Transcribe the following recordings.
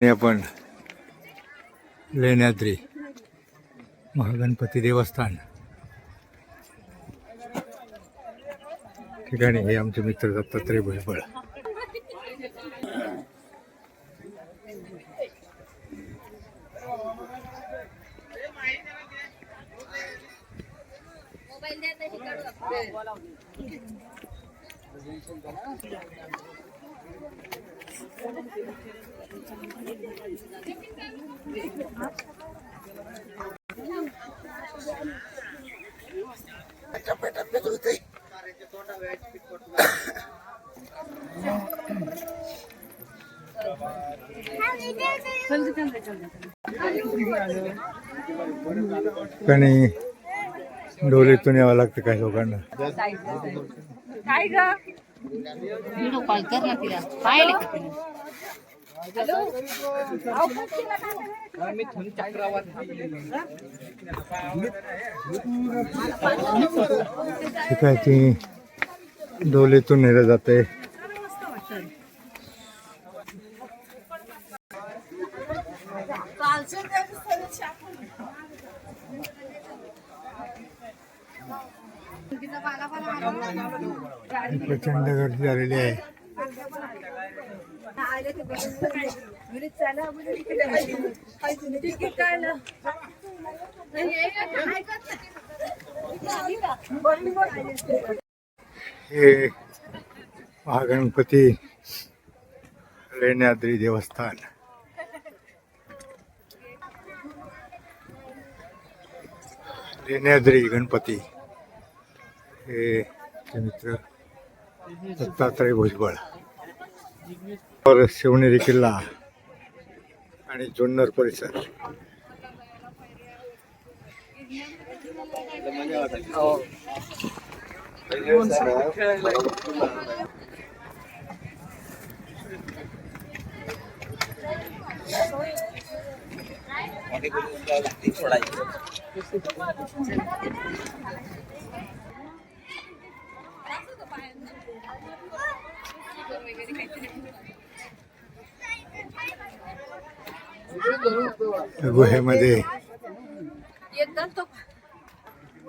हे आपण लेण्याद्री महागणपती देवस्थान ठिकाणी हे आमचे मित्र दत्तात्रय भुजबळ. ठिकाणी डोलीतून यावं लागतं काही लोकांना. काय ग? व्हिडिओ कॉल कर ना तिला. पाहिले का तिने ठीक आहे ती डोलीतून नेलं जाते. प्रचंड गर्दी झालेली आहे. हे महागणपती लेण्याद्री देवस्थान. लेण्याद्री गणपती. हे मित्र दत्तात्रय भुजबळ. और शिवनेरी किल्ला आणि जुन्नर परिसर. त्या गुहेमध्ये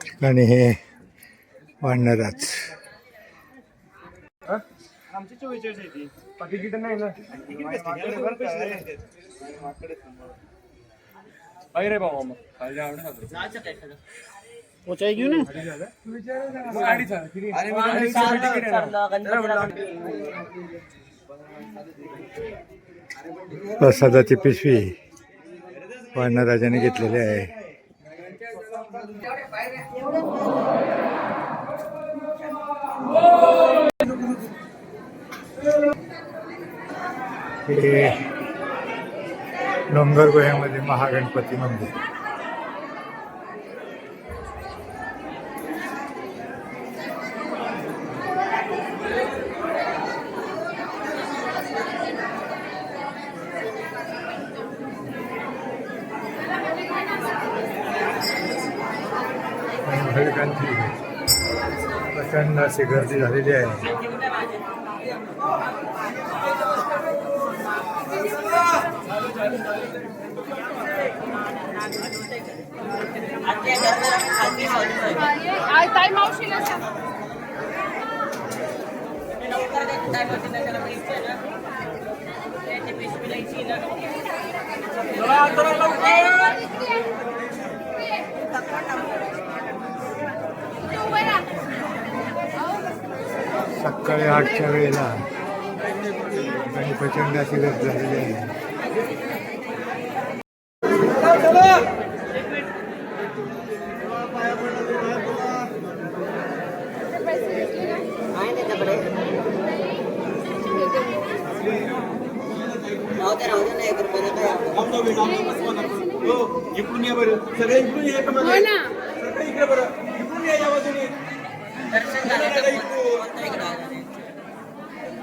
ठिकाणी हे वाढणारच आमची चोवीस आहे ती. तिकीट नाही ना. रे बाबा मग. पोचाय घेऊ ना? प्रसादाची पिशवी राजाने घेतलेली आहे. हे डोंगर गुह्यामध्ये महागणपती मंदिर आणि भाविकांची प्रचंड अशी गर्दी झालेली आहे सकाळी आठच्या वेळेला आणि प्रचंड अशी गर्दी झालेली आहे. इकडून या बरं. सगळे इकडून या का मागे? सगळे इकडे बरं इकडून या या बाजूने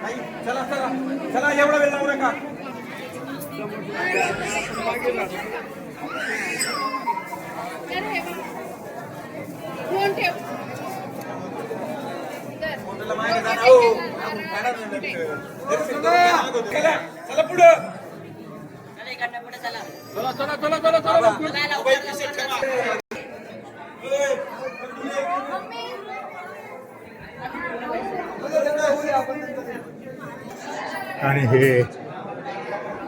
नाही, चला चला चला एवढा वेळ लावू नका फोन ठेव चला, चला चला चला चला चला आणि हे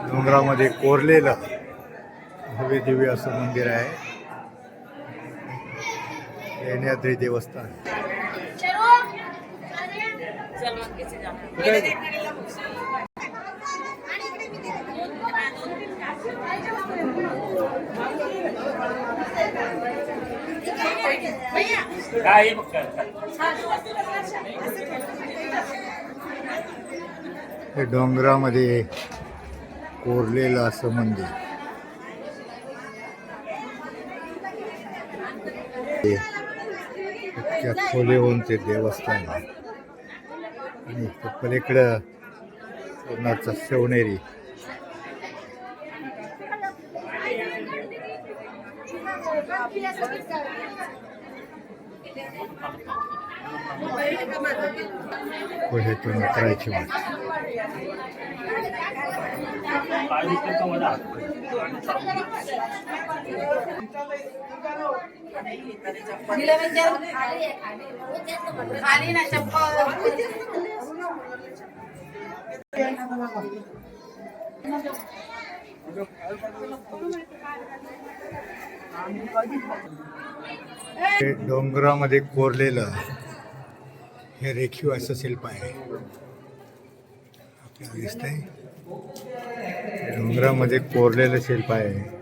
डोंगरामध्ये कोरलेलं भव्य दिव्य असं मंदिर आहे. लेण्याद्री देवस्थान. हे डोंगरामध्ये कोरलेलं असं मंदिर हे इतक्या खोले होऊन ते देवस्थान आहे. आणि पलीकडं सोनारचा शिवनेरी. पुढेतून उतरायची वाट. खाली ना चप्पल. डोंगरामध्ये कोरलेलं. हे रेखीव असं शिल्प आहे. आपल्याला दिसतंय. डोंगरामध्ये कोरलेलं शिल्प आहे.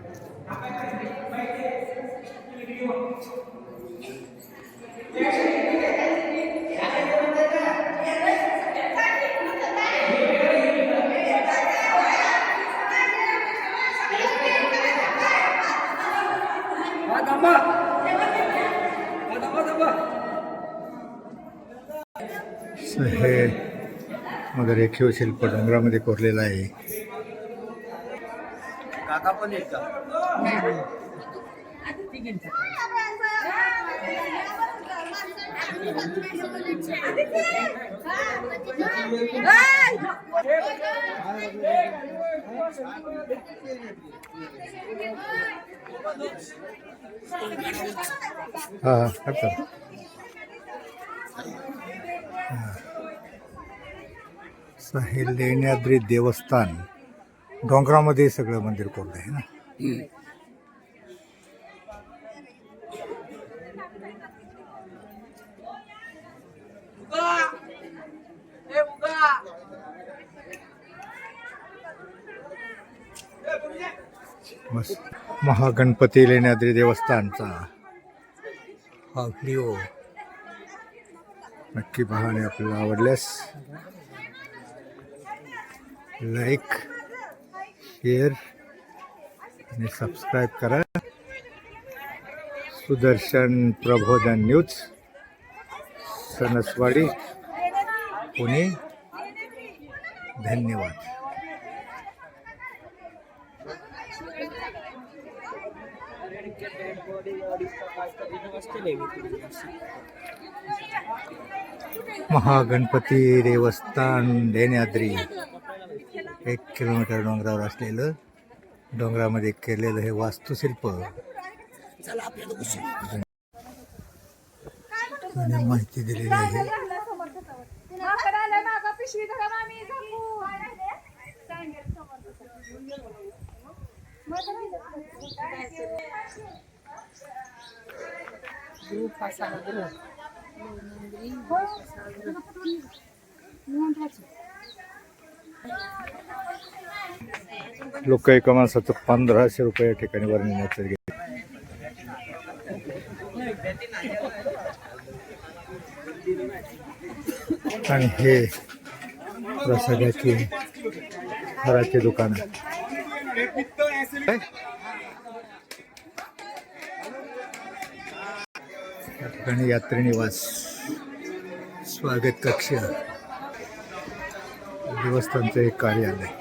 असं हे मग रेखीव शिल्प डोंगरामध्ये कोरलेलं आहे. काका पण हा हा. असं हे लेण्याद्री देवस्थान डोंगरामध्ये सगळं मंदिर कोरलं आहे ना? महागणपती लेण्याद्री देवस्थानचा हा व्हिडिओ नक्की पाहणे आपल्याला आवडल्यास लाईक शेअर आणि सबस्क्राईब करा. सुदर्शन प्रबोधन न्यूज सणसवाडी पुणे. धन्यवाद. महागणपती देवस्थान देण्याद्री. एक किलोमीटर डोंगरावर असलेलं डोंगरामध्ये केलेलं हे वास्तुशिल्प. माहिती दिलेली आहे. लोक एका माणसाचं पंधराशे रुपये या ठिकाणी वर नेण्याचं आणि हे सगळ्याचे फराचे दुकान या ठिकाणी निवास. स्वागत कक्ष. देवस्थानचं एक कार्यालय.